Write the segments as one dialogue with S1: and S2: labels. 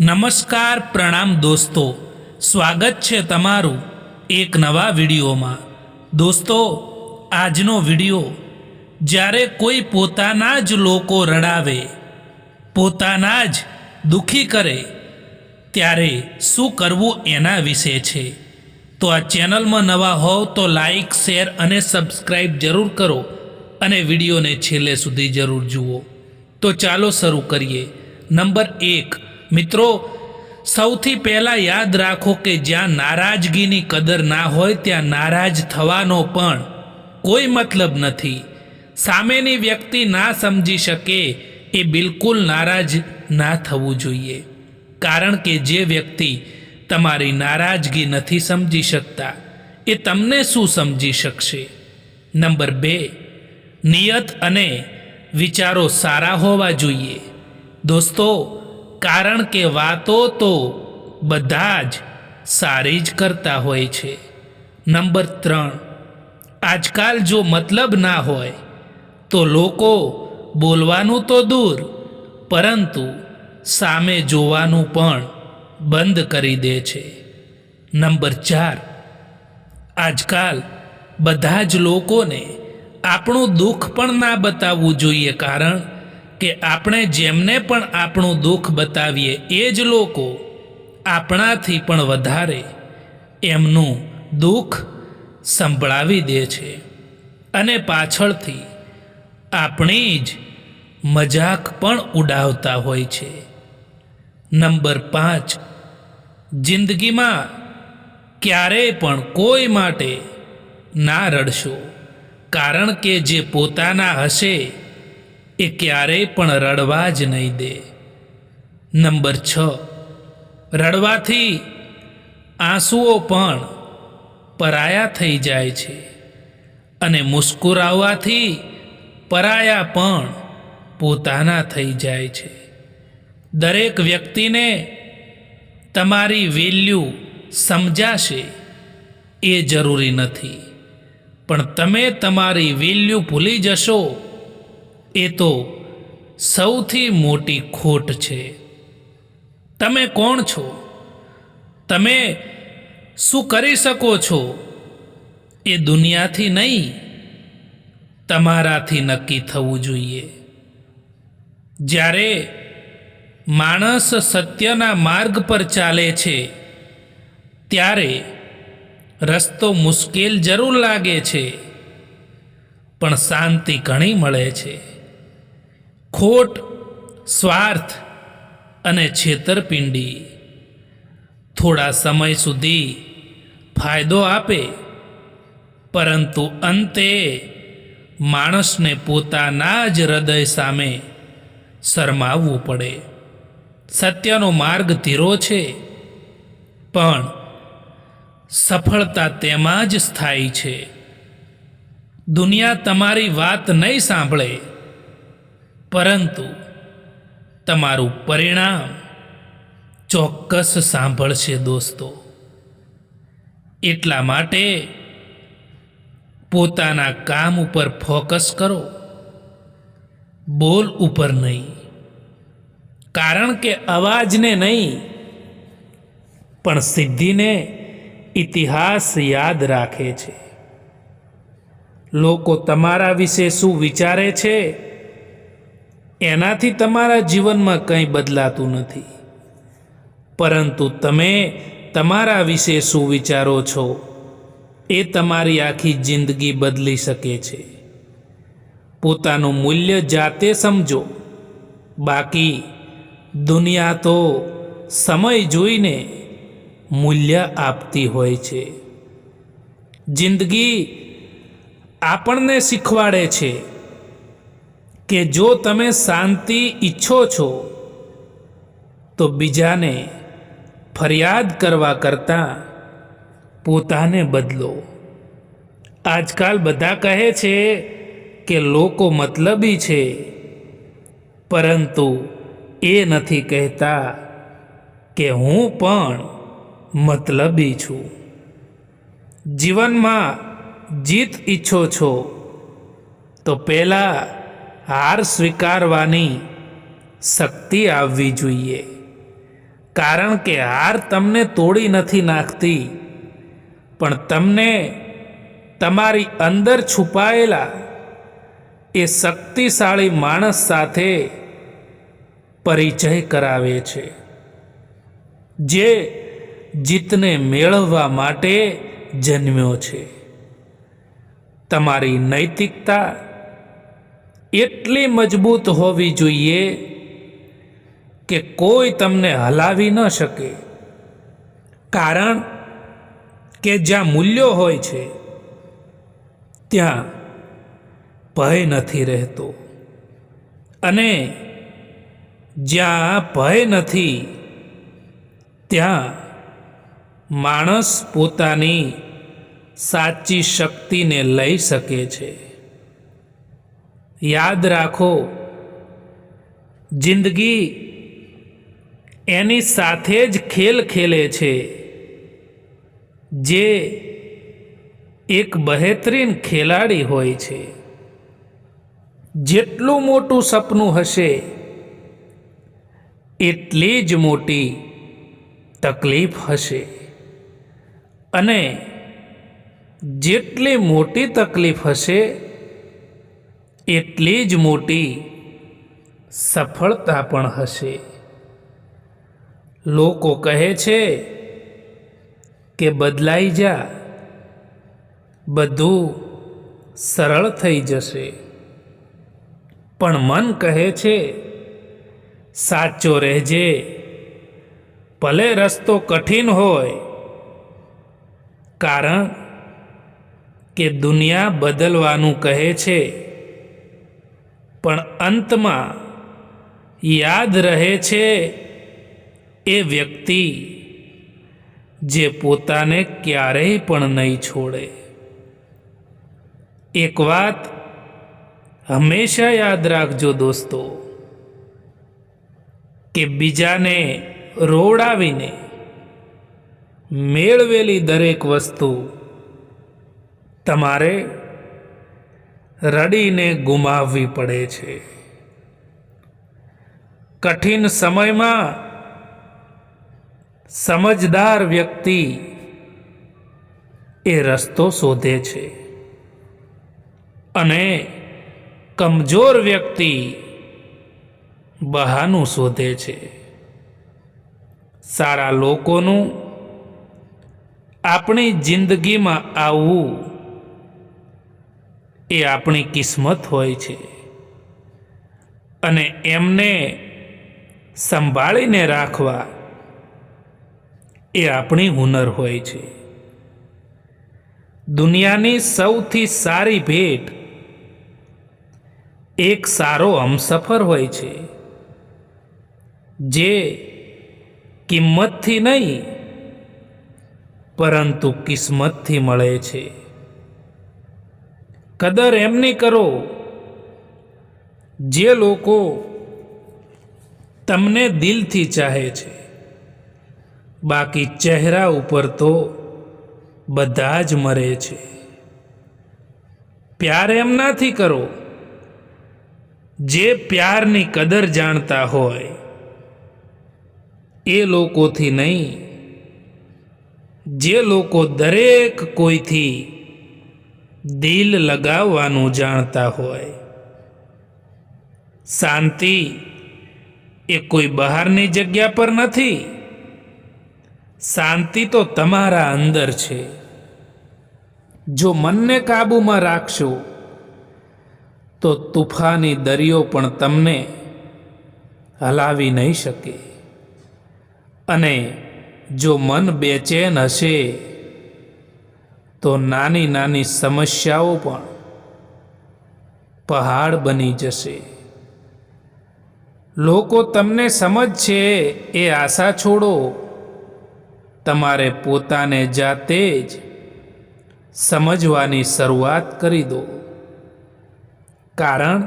S1: નમસ્કાર પ્રણામ દોસ્તો. સ્વાગત છે તમારું એક નવા વિડીયોમાં. દોસ્તો, આજનો વીડિયો, જ્યારે કોઈ પોતાના જ લોકો રડાવે, પોતાના જ દુખી કરે, ત્યારે શું કરવું એના વિશે છે? તો આ ચેનલમાં નવા હોવ તો લાઈક, શેર અને સબસ્ક્રાઈબ જરૂર કરો અને વિડીયોને છેલ્લે સુધી જરૂર જુઓ. તો ચાલો શરૂ કરીએ. નંબર એક મિત્રો, સૌથી પહેલાં યાદ રાખો કે જ્યાં નારાજગીની કદર ના હોય, ત્યાં નારાજ થવાનો પણ કોઈ મતલબ નથી. સામેની વ્યક્તિ ના સમજી શકે એ બિલકુલ નારાજ ના થવું જોઈએ. કારણ કે જે વ્યક્તિ તમારી નારાજગી નથી સમજી શકતા, એ તમને શું સમજી શકશે? નંબર બે, નિયત અને વિચારો સારા હોવા જોઈએ. દોસ્તો કારણ કે વાતો તો બધા જ સારી જ કરતા હોય છે. નંબર ત્રણ, આજકાલ જો મતલબ ના હોય, તો લોકો બોલવાનું તો દૂર, પરંતુ સામે જોવાનું પણ બંધ કરી દે છે. નંબર ચાર, આજકાલ બધા જ લોકોને આપણું દુઃખ પણ ના બતાવવું જોઈએ કારણ કે આપણે જેમને પણ આપણું દુઃખ બતાવીએ, એ જ લોકો આપણાથી પણ વધારે એમનું દુઃખ સંભળાવી દે છે. અને પાછળથી આપણી જ મજાક પણ ઉડાવતા હોય છે. નંબર પાંચ, જિંદગીમાં ક્યારેય પણ કોઈ માટે ના રડશો. કારણ કે જે પોતાના હશે એ ક્યારેય પણ રડવા જ નહીં દે. નંબર છ. રડવાથી આંસુઓ પણ પરાયા થઈ જાય છે અને મુસ્કુરાવવાથી પરાયા પણ પોતાના થઈ જાય છે. દરેક વ્યક્તિને તમારી વેલ્યુ સમજાશે એ જરૂરી નથી. પણ તમે તમારી વેલ્યુ ભૂલી જશો એ તો સૌથી મોટી ખોટ છે. તમે કોણ છો? તમે શું કરી શકો છો? એ દુનિયાથી નહીં, તમારાથી નક્કી થવું જોઈએ. જ્યારે માણસ સત્યના માર્ગ પર ચાલે છે, ત્યારે રસ્તો મુશ્કેલ જરૂર લાગે છે, પણ શાંતિ ઘણી મળે છે. ખોટ, સ્વાર્થ અને છેતરપિંડી. થોડા સમય સુધી ફાયદો આપે, પરંતુ અંતે માણસને પોતાના જ હૃદય સામે શરમાવવું પડે. સત્યનો માર્ગ ધીરો છે, પણ સફળતા તેમાં જ સ્થાયી છે. દુનિયા તમારી વાત નહીં સાંભળે પરંતુ તમારું પરિણામ ચોક્કસ સાંભળશે દોસ્તો. એટલા માટે પોતાના કામ ઉપર ફોકસ કરો. બોલ ઉપર નહીં. કારણ કે અવાજને નહીં, પણ સિદ્ધિને ઇતિહાસ યાદ રાખે છે. લોકો તમારા વિશે શું વિચારે છે એનાથી તમારા જીવનમાં કંઈ બદલાતું નથી. પરંતુ તમે તમારા વિશે શું વિચારો છો, એ તમારી આખી જિંદગી બદલી શકે છે. પોતાનું મૂલ્ય જાતે સમજો. બાકી, દુનિયા તો સમય જોઈને મૂલ્ય આપતી હોય છે. જિંદગી આપણને શીખવાડે છે. કે જો તમે શાંતિ ઈચ્છો છો, તો બીજાને ફરિયાદ કરવા કરતાં પોતાને બદલો. આજકાલ બધા કહે છે કે લોકો મતલબી છે, પરંતુ એ નથી કહેતા કે હું પણ મતલબી છું. જીવનમાં જીત ઈચ્છો છો, તો પહેલાં હાર સ્વીકારવાની શક્તિ આવવી જોઈએ. કારણ કે હાર તમને તોડી નથી નાખતી, પણ તમને તમારી અંદર છુપાયેલા એ શક્તિશાળી માણસ સાથે પરિચય કરાવે છે, જે જીતને મેળવવા માટે જન્મ્યો છે. તમારી નૈતિકતા એટલી મજબૂત હોવી જોઈએ કે કોઈ તમને હલાવી ન શકે. કારણ કે જ્યાં મૂલ્યો હોય છે, ત્યાં ભય નથી રહેતો. અને જ્યાં ભય નથી, ત્યાં માણસ પોતાની સાચી શક્તિને લઈ શકે છે. યાદ રાખો, જિંદગી એની સાથે જ ખેલ ખેલે છે, જે એક બહેતરીન ખેલાડી હોય છે. જેટલું મોટું સપનું હશે, એટલી જ મોટી તકલીફ હશે. અને જેટલી મોટી તકલીફ હશે એટલી જ મોટી સફળતા પણ હશે. લોકો કહે છે કે બદલાઈ જા, બધું સરળ થઈ જશે. પણ મન કહે છે, સાચો રહેજે, ભલે રસ્તો કઠિન હોય, કારણ કે દુનિયા બદલવાનું કહે છે પણ અંતમાં યાદ રહે છે એ વ્યક્તિ જે પોતાને ક્યારેય પણ નહીં છોડે. એક વાત હંમેશા યાદ રાખજો દોસ્તો, કે બીજાને રોડાવીને મેળવેલી દરેક વસ્તુ તમારે રડીને ગુમાવવી પડે છે. કઠિન સમયમાં સમજદાર વ્યક્તિ એ રસ્તો શોધે છે. અને કમજોર વ્યક્તિ બહાનું શોધે છે. સારા લોકોનું આપણી જિંદગીમાં આવવું એ આપણી કિસ્મત હોય છે. અને એમને સંભાળીને રાખવા એ આપણી હુનર હોય છે. દુનિયાની સૌથી સારી ભેટ એક સારો હમસફર હોય છે, જે કિંમતથી નહીં, પરંતુ કિસ્મતથી મળે છે. કદર એમની કરો. જે લોકો તમને દિલથી ચાહે છે, બાકી ચહેરા ઉપર તો બધા જ મરે છે. પ્યાર એમનાથી કરો. જે પ્યારની કદર જાણતા હોય, એ લોકોથી નહીં. જે લોકો દરેક કોઈથી દિલ લગાવવાનું જાણતા હોય. શાંતિ એ કોઈ બહારની જગ્યા પર નથી. શાંતિ તો તમારા અંદર છે. જો મનને કાબૂમાં રાખશો, તો તુફાની દરિયો પણ તમને હલાવી નહીં શકે. અને જો મન બેચેન હશે તો નાની નાની સમસ્યાઓ પણ પહાડ બની જશે. લોકો તમને સમજશે, એ આશા છોડો. તમારે પોતાને જાતે જ સમજવાની શરૂઆત કરી દો. કારણ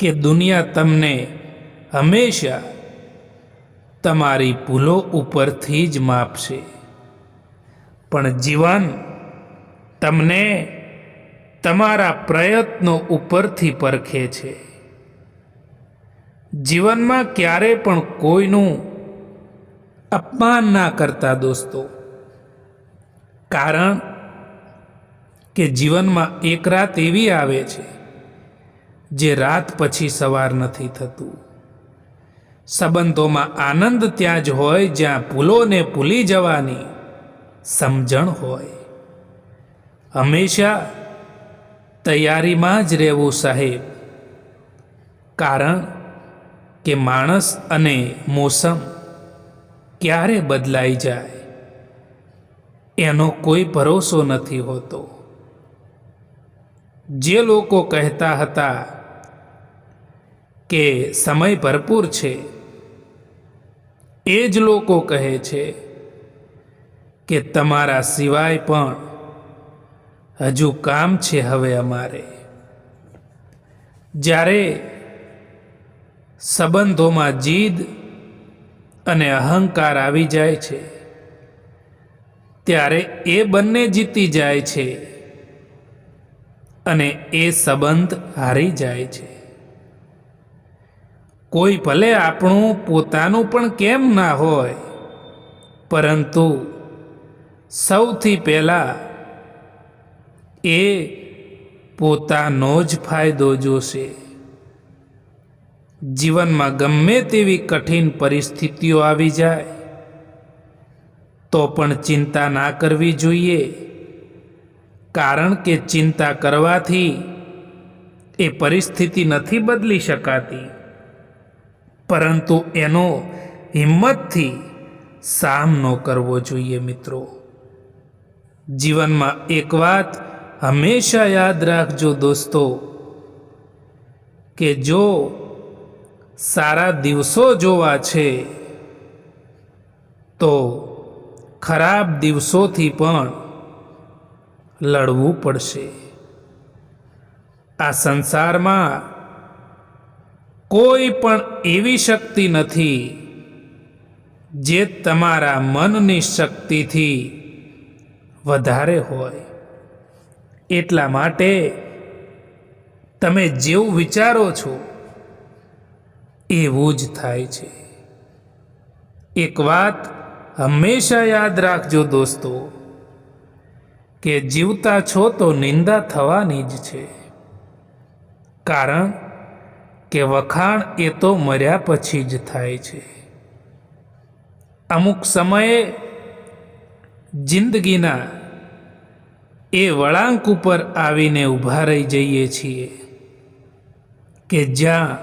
S1: કે દુનિયા તમને હંમેશા તમારી ભૂલો ઉપરથી જ માપશે. પણ જીવન તમને તમારા પ્રયત્નો ઉપરથી પરખે છે. જીવનમાં ક્યારે પણ કોઈનું અપમાન ના કરતા દોસ્તો, કારણ કે જીવનમાં એક રાત એવી આવે છે જે રાત પછી સવાર નથી થતું. સંબંધોમાં આનંદ ત્યાં જ હોય જ્યાં ભૂલોને ભૂલી જવાની સમજણ હોય. હંમેશા તૈયારીમાં જ રહેવું સાહેબ. કારણ કે માણસ અને મોસમ ક્યારે બદલાઈ જાય, એનો કોઈ ભરોસો નથી હોતો. જે લોકો કહેતા હતા કે સમય ભરપૂર છે, એ જ લોકો કહે છે કે તમારા સિવાય પણ હજુ કામ છે હવે અમારે. જ્યારે સંબંધોમાં જીદ અને અહંકાર આવી જાય છે, ત્યારે એ બંને જીતી જાય છે અને એ સંબંધ હારી જાય છે. કોઈ ભલે આપણું પોતાનું પણ કેમ ના હોય, પરંતુ સૌથી પહેલાં એ પોતાનો જ ફાયદો જોશે. જીવનમાં ગમે તેવી કઠિન પરિસ્થિતિઓ આવી જાય, તો પણ ચિંતા ના કરવી જોઈએ. કારણ કે ચિંતા કરવાથી એ પરિસ્થિતિ નથી બદલી શકાતી. પરંતુ એનો હિંમતથી સામનો કરવો જોઈએ મિત્રો. જીવનમાં એક વાત હંમેશા યાદ રાખજો દોસ્તો, કે જો સારા દિવસો જોવા છે, તો ખરાબ દિવસોથી પણ લડવું પડશે. આ સંસારમાં કોઈ પણ એવી શક્તિ નથી જે તમારા મનની શક્તિથી વધારે હોય. એટલા માટે તમે જેવું વિચારો છો, એવું જ થાય છે. એક વાત હંમેશા યાદ રાખજો દોસ્તો, કે જીવતા છો તો નિંદા થવાની જ છે. કારણ કે વખાણ એ તો મર્યા પછી જ થાય છે. અમુક સમયે જિંદગીના એ વળાંક ઉપર આવીને ઊભા રહી જઈએ છીએ કે જ્યાં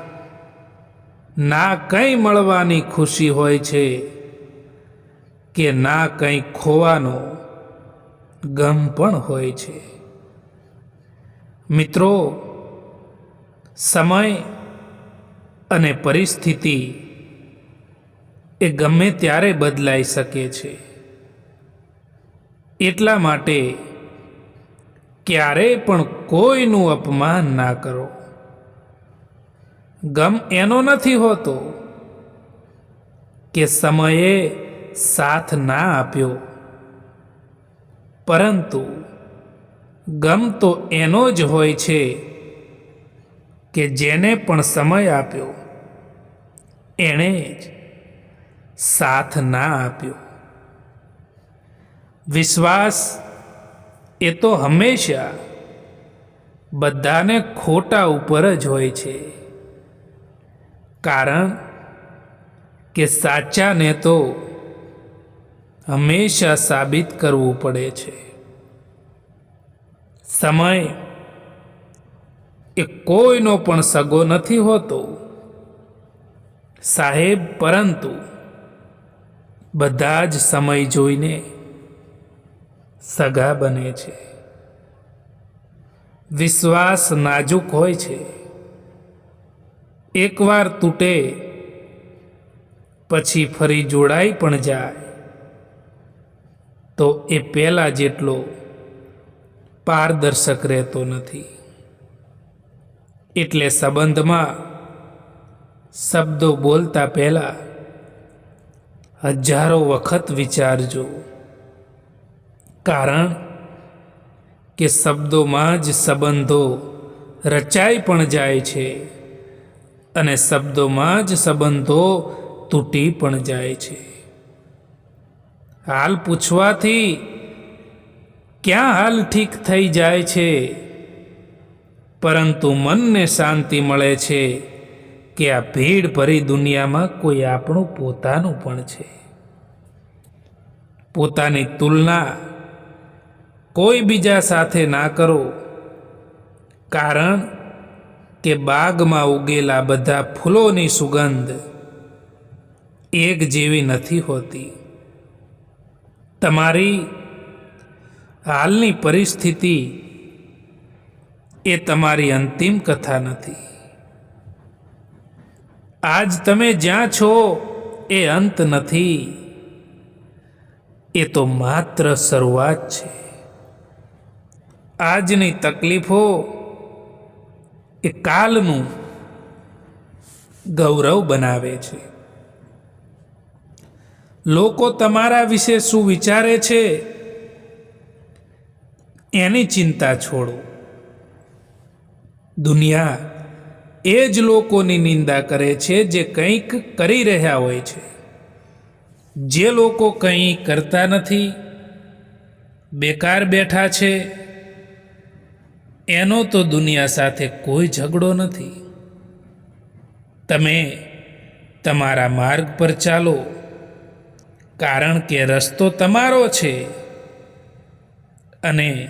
S1: ના કંઈ મળવાની ખુશી હોય છે કે ના કંઈ ખોવાનો ગમ પણ હોય છે. મિત્રો, સમય અને પરિસ્થિતિ એ ગમે ત્યારે બદલાઈ શકે છે. એટલા માટે ક્યારેય પણ કોઈનું અપમાન ના કરો. ગમ એનો નથી હોતો કે સમયે સાથ ના આપ્યો. પરંતુ ગમ તો એનો જ હોય છે કે જેને પણ સમય આપ્યો, એણે જ સાથ ના આપ્યો. વિશ્વાસ એ તો હંમેશા બધાને ખોટા ઉપર જ હોય છે. કારણ કે સાચાને તો હંમેશા સાબિત કરવું પડે છે. સમય એ કોઈનો પણ સગો નથી હોતો. સાહેબ, પરંતુ બધા જ સમય જોઈને સગા બને છે. વિશ્વાસ નાજુક હોય છે. એકવાર તૂટે, પછી ફરી જોડાઈ પણ જાય. તો એ પહેલાં જેટલો પારદર્શક રહેતો નથી. એટલે સંબંધમાં શબ્દો બોલતા પહેલાં હજારો વખત વિચારજો. કારણ કે શબ્દોમાં જ સંબંધો રચાઈ પણ જાય છે અને શબ્દોમાં જ સંબંધો તૂટી પણ જાય છે. હાલ પૂછવાથી ક્યાં હાલ ઠીક થઈ જાય છે? પરંતુ મનને શાંતિ મળે છે કે આ ભીડ ભરી દુનિયામાં કોઈ આપણું પોતાનું પણ છે. પોતાની તુલના કોઈ બીજા સાથે ના કરો. કારણ કે બાગમાં ઉગેલા બધા ફૂલોની સુગંધ એક જેવી નથી હોતી. તમારી હાલની પરિસ્થિતિ એ તમારી અંતિમ કથા નથી. આજ તમે જ્યાં છો એ અંત નથી. એ તો માત્ર શરૂઆત છે. આજની તકલીફો એ કાલનું ગૌરવ બનાવે છે. લોકો તમારા વિશે શું વિચારે છે એની ચિંતા છોડો. દુનિયા એ જ લોકોની નિંદા કરે છે જે કંઈક કરી રહ્યા હોય છે. જે લોકો કંઈ કરતા નથી, બેકાર બેઠા છે એનો તો દુનિયા સાથે કોઈ ઝઘડો નથી. તમે તમારા માર્ગ પર ચાલો, કારણ કે રસ્તો તમારો છે અને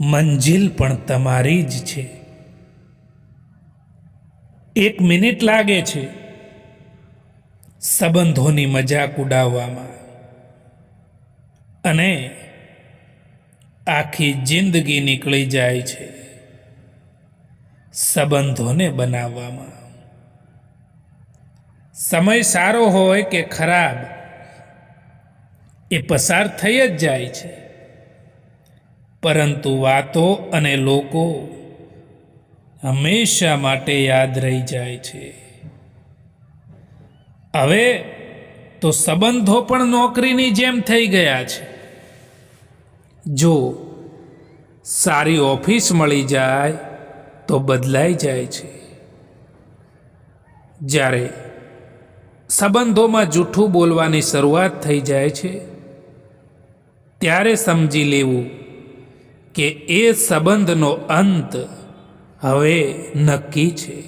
S1: મંજિલ પણ તમારી જ છે. એક મિનિટ લાગે છે સંબંધોની મજાક ઉડાવવામાં. અને આખી જિંદગી નીકળી જાય છે સંબંધોને બનાવવામાં. સમય સારો હોય કે ખરાબ, એ પસાર થઈ જ જાય છે. પરંતુ વાતો અને લોકો હંમેશા માટે યાદ રહી જાય છે. હવે તો સંબંધો પણ નોકરીની જેમ થઈ ગયા છે. જો સારી ઓફિસ મળી જાય તો બદલાઈ જાય છે. જ્યારે સંબંધોમાં જૂઠું બોલવાની શરૂઆત થઈ જાય છે, ત્યારે સમજી લેવું કે એ સંબંધનો અંત હવે નક્કી છે.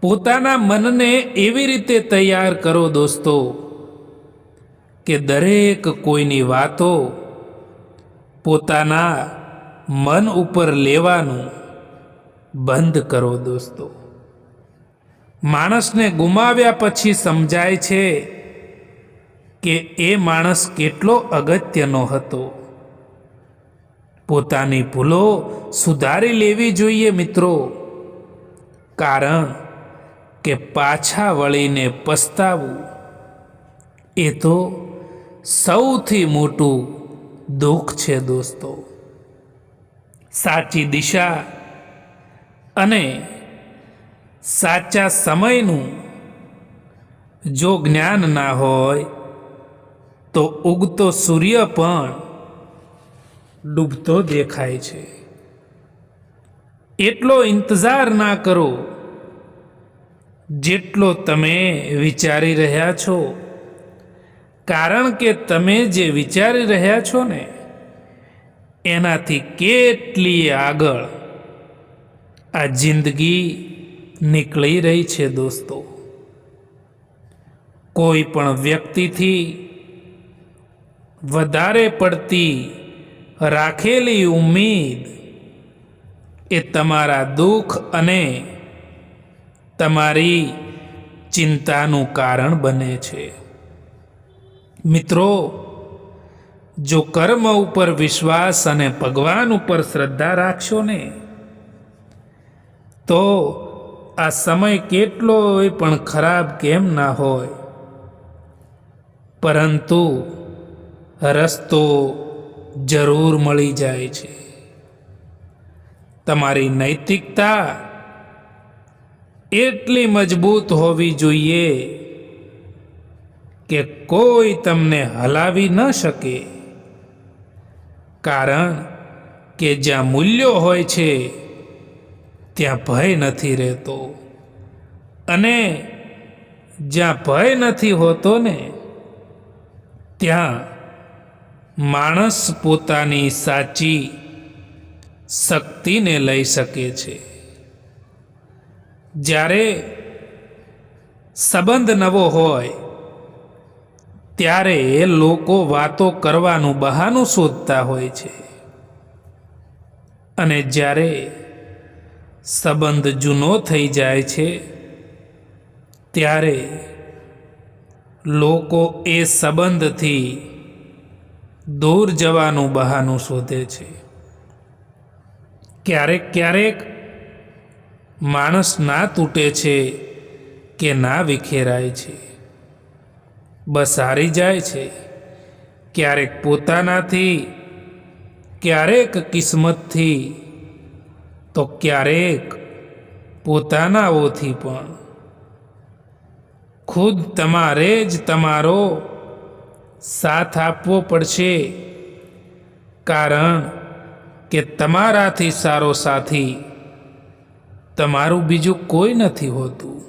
S1: પોતાના મનને એવી રીતે તૈયાર કરો દોસ્તો કે દરેક કોઈની વાતો પોતાના મન ઉપર લેવાનું બંધ કરો દોસ્તો. માણસને ગુમાવ્યા પછી સમજાય છે કે એ માણસ કેટલો અગત્યનો હતો. પોતાની ભૂલો સુધારી લેવી જોઈએ મિત્રો. કારણ કે પાછા વળીને પસ્તાવું એ તો સૌથી મોટું દુઃખ છે દોસ્તો. સાચી દિશા અને સાચા સમયનું જો જ્ઞાન ના હોય, તો ઉગતો સૂર્ય પણ ડૂબતો દેખાય છે. એટલો ઇંતજાર ના કરો જેટલો તમે વિચારી રહ્યા છો. કારણ કે તમે જે વિચારી રહ્યા છો ને, એનાથી કેટલી આગળ આ જિંદગી નીકળી રહી છે દોસ્તો. કોઈ પણ વ્યક્તિથી વધારે પડતી રાખેલી ઉમ્મીદ એ તમારા દુઃખ અને તમારી ચિંતાનું કારણ બને છે. મિત્રો, જો કર્મ ઉપર વિશ્વાસ અને ભગવાન ઉપર શ્રદ્ધા રાખશો ને, તો આ સમય કેટલોય પણ ખરાબ કેમ ના હોય. પરંતુ રસ્તો જરૂર મળી જાય છે. તમારી નૈતિકતા એટલી મજબૂત હોવી જોઈએ કે કોઈ તમને હલાવી ન શકે. કારણ કે જ્યાં મૂલ્યો હોય છે, ત્યાં ભય નથી રહેતો. અને જ્યાં ભય નથી હોતો ને, ત્યાં માણસ પોતાની સાચી શક્તિને લઈ શકે છે. જ્યારે સંબંધ નવો હોય ત્યારે લોકો વાતો કરવાનું બહાનું શોધતા હોય છે. અને જ્યારે સંબંધ જૂનો થઈ જાય છે, ત્યારે લોકો એ સંબંધથી દૂર જવાનું બહાનું શોધે છે. ક્યારેક ક્યારેક માણસ ના તૂટે છે કે ના વિખેરાય છે. બસ હારી જાય છે. ક્યારેક પોતાનાથી, ક્યારેક કિસ્મતથી, તો ક્યારેક પોતાનાઓથી પણ. ખુદ તમારે જ તમારો સાથ આપવો પડશે. કારણ કે તમારાથી સારો સાથી તમારું બીજું કોઈ નથી હોતું.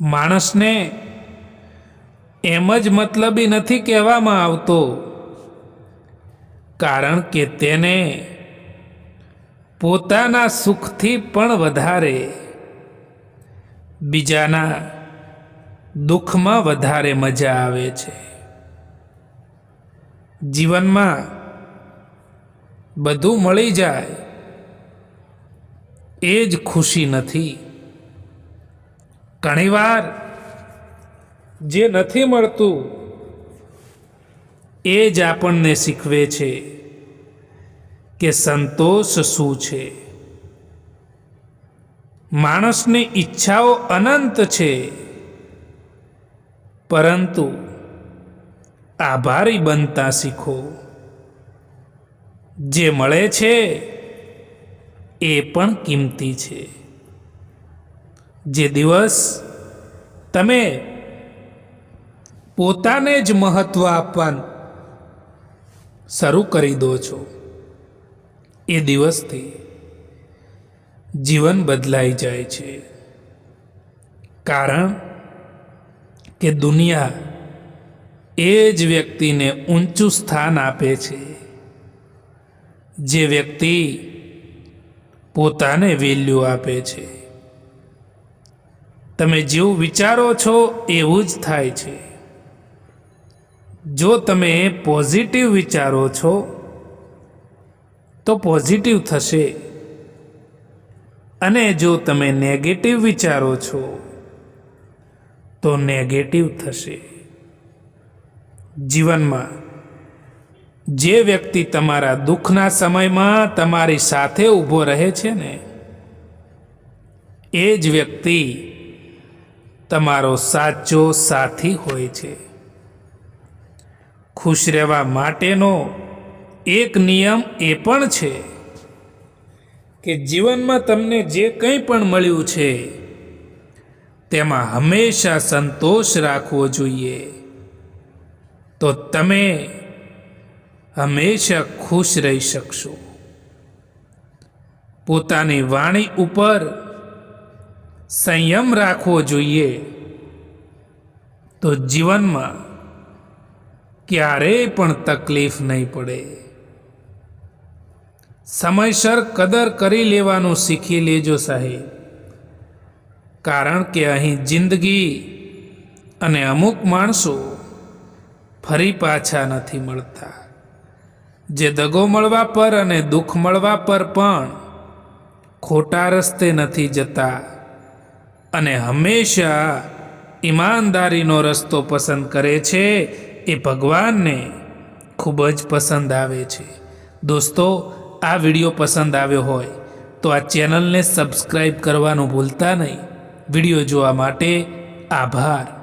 S1: માણસને એમ જ મતલબી નથી કહેવામાં આવતો. કારણ કે તેને પોતાના સુખથી પણ વધારે, બીજાના દુઃખમાં વધારે મજા આવે છે. જીવનમાં બધું મળી જાય, એ જ ખુશી નથી. ઘણીવાર જે નથી મળતું, એ જ આપણને શીખવે છે કે સંતોષ શું છે. માણસની ઈચ્છાઓ અનંત છે, પરંતુ આભારી બનતા શીખો. જે મળે છે, એ પણ કિંમતી છે. જે દિવસ તમે પોતાને જ મહત્વ આપવાનું શરૂ કરી દો છો. એ દિવસથી જીવન બદલાઈ જાય છે. કારણ કે દુનિયા એ જ વ્યક્તિને ઊંચું સ્થાન આપે છે. જે વ્યક્તિ પોતાને વેલ્યુ આપે છે. તમે જેવું વિચારો છો એવું જ થાય છે. જો તમે પોઝિટિવ વિચારો છો, તો પોઝિટિવ થશે. અને જો તમે નેગેટિવ વિચારો છો, તો નેગેટિવ થશે. જીવનમાં જે વ્યક્તિ તમારા દુઃખના સમયમાં તમારી સાથે ઊભો રહે છે ને, એ જ વ્યક્તિ તમારો સાચો સાથી હોય છે. ખુશ રહેવા માટેનો એક નિયમ એ પણ છે કે જીવનમાં તમને જે કંઈ પણ મળ્યું છે, તેમાં હંમેશા સંતોષ રાખવો જોઈએ. તો તમે હંમેશા ખુશ રહી શકશો. પોતાની વાણી ઉપર સંયમ રાખવો જોઈએ. તો જીવનમાં ક્યારેય પણ તકલીફ નહીં પડે. સમયસર કદર કરી લેવાનું શીખી લેજો સાહેબ. કારણ કે અહીં જિંદગી અને અમુક માણસો ફરી પાછા નથી મળતા. જે દગો મળવા પર અને દુઃખ મળવા પર પણ ખોટા રસ્તે નથી જતા અને હંમેશા ઈમાનદારીનો રસ્તો પસંદ કરે છે એ ભગવાનને ખૂબ જ પસંદ આવે છે. દોસ્તો, આ વીડિયો પસંદ આવ્યો હોય તો આ ચેનલને સબસ્ક્રાઈબ કરવાનું ભૂલતા નહીં. વીડિયો જોવા માટે આભાર.